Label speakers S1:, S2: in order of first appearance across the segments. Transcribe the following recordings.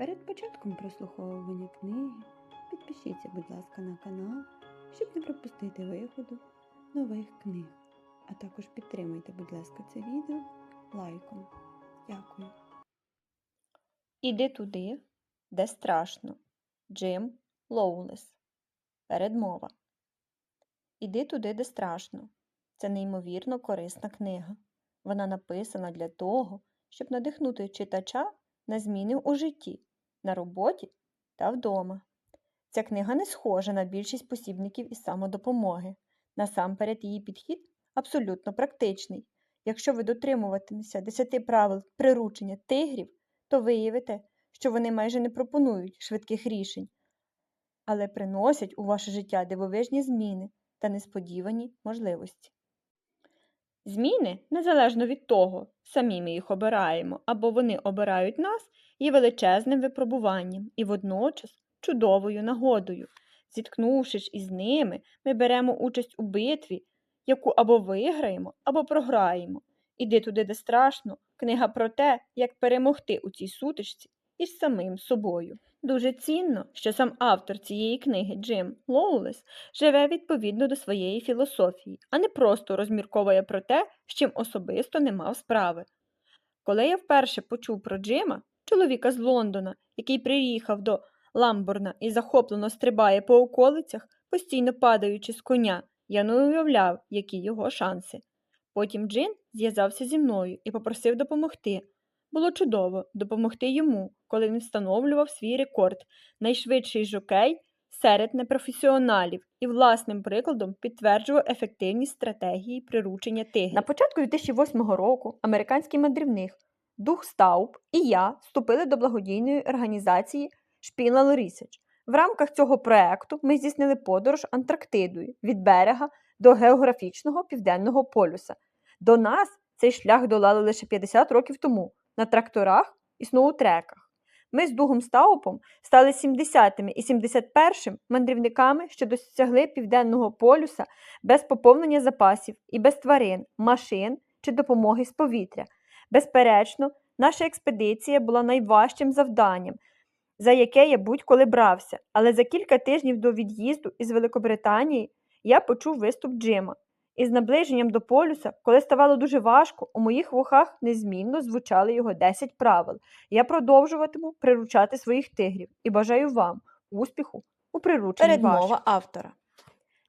S1: Перед початком прослуховування книги підпишіться, будь ласка, на канал, щоб не пропустити виходу нових книг. А також підтримайте, будь ласка, це відео лайком. Дякую.
S2: Іди туди, де страшно. Джим Лоулес. Передмова. Іди туди, де страшно. Це неймовірно корисна книга. Вона написана для того, щоб надихнути читача на зміни у житті, на роботі та вдома. Ця книга не схожа на більшість посібників із самодопомоги. Насамперед, її підхід абсолютно практичний. Якщо ви дотримуватиметеся 10 правил приручення тигрів, то виявите, що вони майже не пропонують швидких рішень, але приносять у ваше життя дивовижні зміни та несподівані можливості. Зміни, незалежно від того, самі ми їх обираємо або вони обирають нас, є величезним випробуванням і водночас чудовою нагодою. Зіткнувшись із ними, ми беремо участь у битві, яку або виграємо, або програємо. Іди туди, де страшно, книга про те, як перемогти у цій сутичці із самим собою. Дуже цінно, що сам автор цієї книги Джим Лоулес живе відповідно до своєї філософії, а не просто розмірковує про те, з чим особисто не мав справи. Коли я вперше почув про Джима, чоловіка з Лондона, який приїхав до Ламборна і захоплено стрибає по околицях, постійно падаючи з коня, я не уявляв, які його шанси. Потім Джин зв'язався зі мною і попросив допомогти. Було чудово допомогти йому, коли він встановлював свій рекорд найшвидший жокей серед непрофесіоналів і власним прикладом підтверджував ефективність стратегії приручення тигрів. На початку 2008 року американський мандрівник Дух Стауп і я вступили до благодійної організації Шпінал Research. В рамках цього проекту ми здійснили подорож Антарктидою від берега до географічного південного полюса. До нас цей шлях долали лише 50 років тому на тракторах і сноутреках. Ми з Дугом Стаупом стали 70-ми і 71-м мандрівниками, що досягли південного полюса без поповнення запасів і без тварин, машин чи допомоги з повітря. Безперечно, наша експедиція була найважчим завданням, за яке я будь-коли брався, але за кілька тижнів до від'їзду із Великобританії я почув виступ Джима. Із наближенням до полюса, коли ставало дуже важко, у моїх вухах незмінно звучали його 10 правил. Я продовжуватиму приручати своїх тигрів і бажаю вам успіху у прирученні
S1: Передмова
S2: ваших. автора.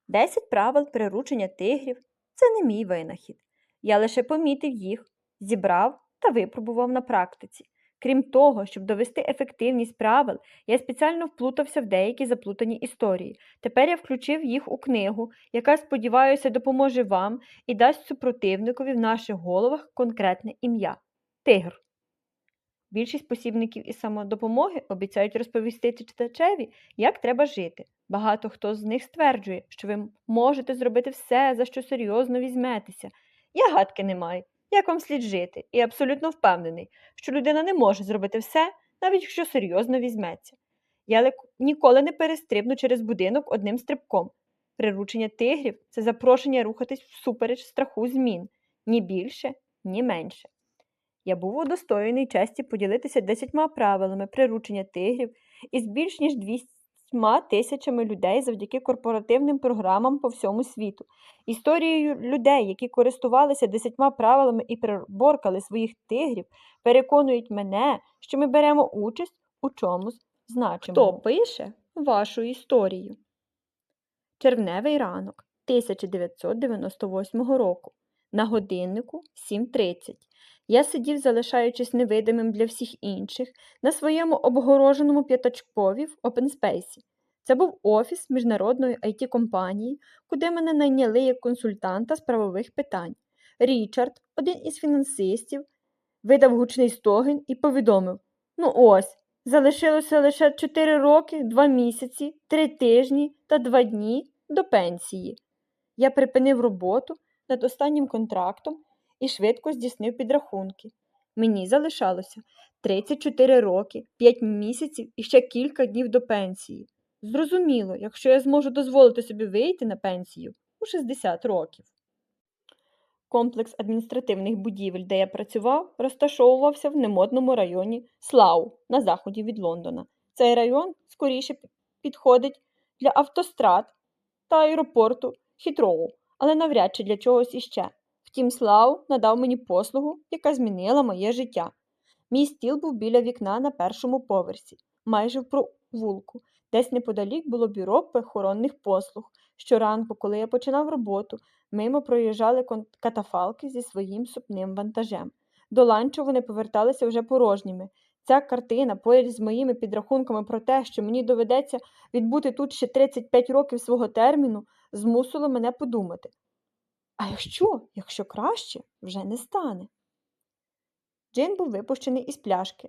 S2: 10 правил приручення тигрів це не мій винахід. Я лише помітив їх, зібрав та випробував на практиці. Крім того, щоб довести ефективність правил, я спеціально вплутався в деякі заплутані історії. Тепер я включив їх у книгу, яка, сподіваюся, допоможе вам і дасть супротивникові в наших головах конкретне ім'я тигр. Більшість посібників із самодопомоги обіцяють розповісти читачеві, як треба жити. Багато хто з них стверджує, що ви можете зробити все, за що серйозно візьметеся. Я гадки не маю, як вам слід жити, і абсолютно впевнений, що людина не може зробити все, навіть якщо серйозно візьметься. Я ніколи не перестрибну через будинок одним стрибком. Приручення тигрів це запрошення рухатись всупереч страху змін, ні більше, ні менше. Я був удостоєний честі поділитися десятьма правилами приручення тигрів із більш ніж 200 тисячами людей завдяки корпоративним програмам по всьому світу. Історією людей, які користувалися десятьма правилами і приборкали своїх тигрів, переконують мене, що ми беремо участь у чомусь значимому. Хто пише вашу історію? Червневий ранок 1998 року. На годиннику 7.30. Я сидів, залишаючись невидимим для всіх інших, на своєму обгороженому п'ятачкові в опенспейсі. Це був офіс міжнародної it компанії куди мене найняли як консультанта з правових питань. Річард, один із фінансистів, видав гучний стогін і повідомив: Ну ось, залишилося лише 4 роки, 2 місяці, 3 тижні та 2 дні до пенсії. Я припинив роботу над останнім контрактом і швидко здійснив підрахунки. Мені залишалося 34 роки, 5 місяців і ще кілька днів до пенсії. Зрозуміло, якщо я зможу дозволити собі вийти на пенсію у 60 років. Комплекс адміністративних будівель, де я працював, розташовувався в немодному районі Слау на заході від Лондона. Цей район скоріше підходить для автострад та аеропорту Хітроу, але навряд чи для чогось іще. Втім, Слау надав мені послугу, яка змінила моє життя. Мій стіл був біля вікна на першому поверсі, майже в провулку. Десь неподалік було бюро похоронних послуг. Щоранку, коли я починав роботу, мимо проїжджали катафалки зі своїм супним вантажем. До ланчу вони поверталися вже порожніми. Ця картина, поряд з моїми підрахунками про те, що мені доведеться відбути тут ще 35 років свого терміну, змусило мене подумати. А якщо, якщо краще, вже не стане. Джин був випущений із пляшки.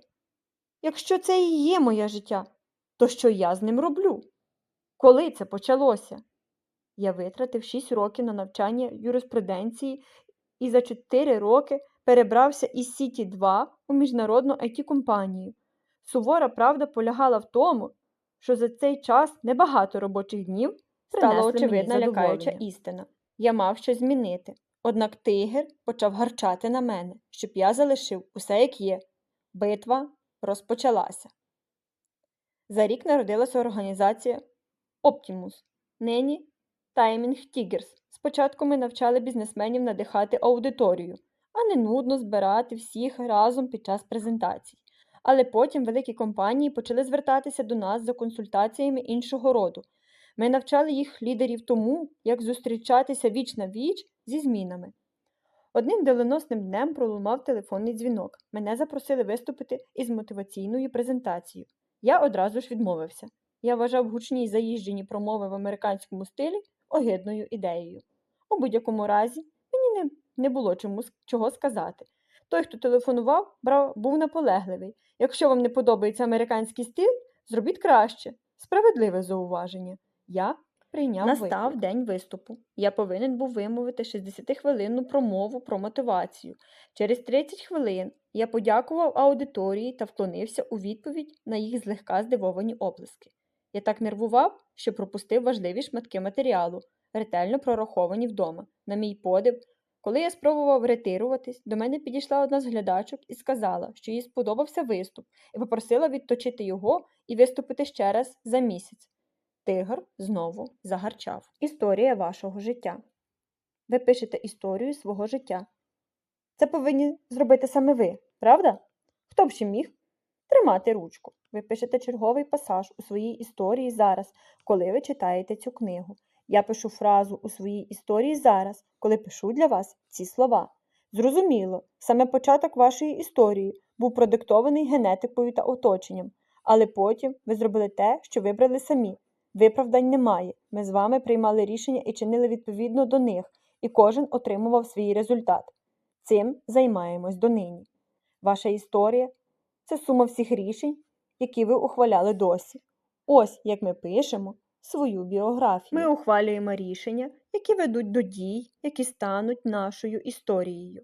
S2: Якщо це і є моє життя, то що я з ним роблю? Коли це почалося? Я витратив 6 років на навчання юриспруденції і за 4 роки перебрався із Сіті 2 у міжнародну it компанію Сувора правда полягала в тому, що за цей час небагато робочих днів стала очевидна лякаюча істина. Я мав щось змінити. Однак тигр почав гарчати на мене, щоб я залишив усе як є. Битва розпочалася. За рік народилася організація Optimus, нині Timing Tigers. Спочатку ми навчали бізнесменів надихати аудиторію, а не нудно збирати всіх разом під час презентацій. Але потім великі компанії почали звертатися до нас за консультаціями іншого роду. Ми навчали їх лідерів тому, як зустрічатися віч на віч зі змінами. Одним доленосним днем пролунав телефонний дзвінок. Мене запросили виступити із мотиваційною презентацією. Я одразу ж відмовився. Я вважав гучні й заїжджені промови в американському стилі огидною ідеєю. У будь-якому разі мені не, не було чому, чого сказати. Той, хто телефонував, брав, був наполегливий. Якщо вам не подобається американський стиль, зробіть краще. Справедливе зауваження. Я прийняв Настав
S1: виклик.
S2: день виступу. Я повинен був вимовити 60-хвилинну промову про мотивацію. Через 30 хвилин я подякував аудиторії та вклонився у відповідь на їх злегка здивовані оплески. Я так нервував, що пропустив важливі шматки матеріалу, ретельно прораховані вдома. На мій подив, коли я спробував ретируватись, до мене підійшла одна з глядачок і сказала, що їй сподобався виступ, і попросила відточити його і виступити ще раз за місяць. Тигр знову загарчав. Історія вашого життя. Ви пишете історію свого життя. Це повинні зробити саме ви, правда? Хто б ще міг тримати ручку? Ви пишете черговий пасаж у своїй історії зараз, коли ви читаєте цю книгу. Я пишу фразу у своїй історії зараз, коли пишу для вас ці слова. Зрозуміло, саме початок вашої історії був продиктований генетикою та оточенням, але потім ви зробили те, що вибрали самі. Виправдань немає. Ми з вами приймали рішення і чинили відповідно до них, і кожен отримував свій результат. Цим займаємось донині. Ваша історія це сума всіх рішень, які ви ухваляли досі. Ось як ми пишемо свою біографію. Ми ухвалюємо рішення, які ведуть до дій, які стануть нашою історією.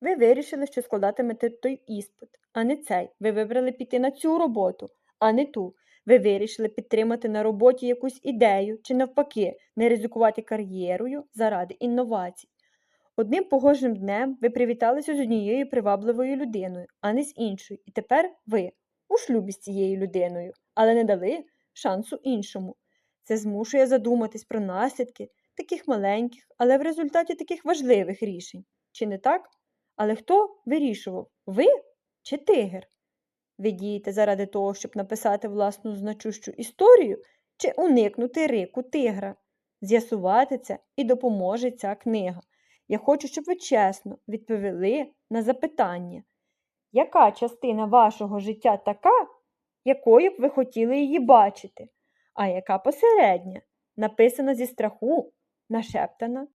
S2: Ви вирішили, що складатимете той іспит, а не цей. Ви вибрали піти на цю роботу, а не ту. Ви вирішили підтримати на роботі якусь ідею чи, навпаки, не ризикувати кар'єрою заради інновацій. Одним погожим днем ви привіталися з однією привабливою людиною, а не з іншою, і тепер ви у шлюбі з цією людиною, але не дали шансу іншому. Це змушує задуматись про наслідки таких маленьких, але в результаті таких важливих рішень. Чи не так? Але хто вирішував? Ви чи тигр? Ви дієте заради того, щоб написати власну значущу історію, чи уникнути рику тигра? З'ясувати це і допоможе ця книга. Я хочу, щоб ви чесно відповіли на запитання, яка частина вашого життя така, якою б ви хотіли її бачити, а яка посередня, написана зі страху, нашептана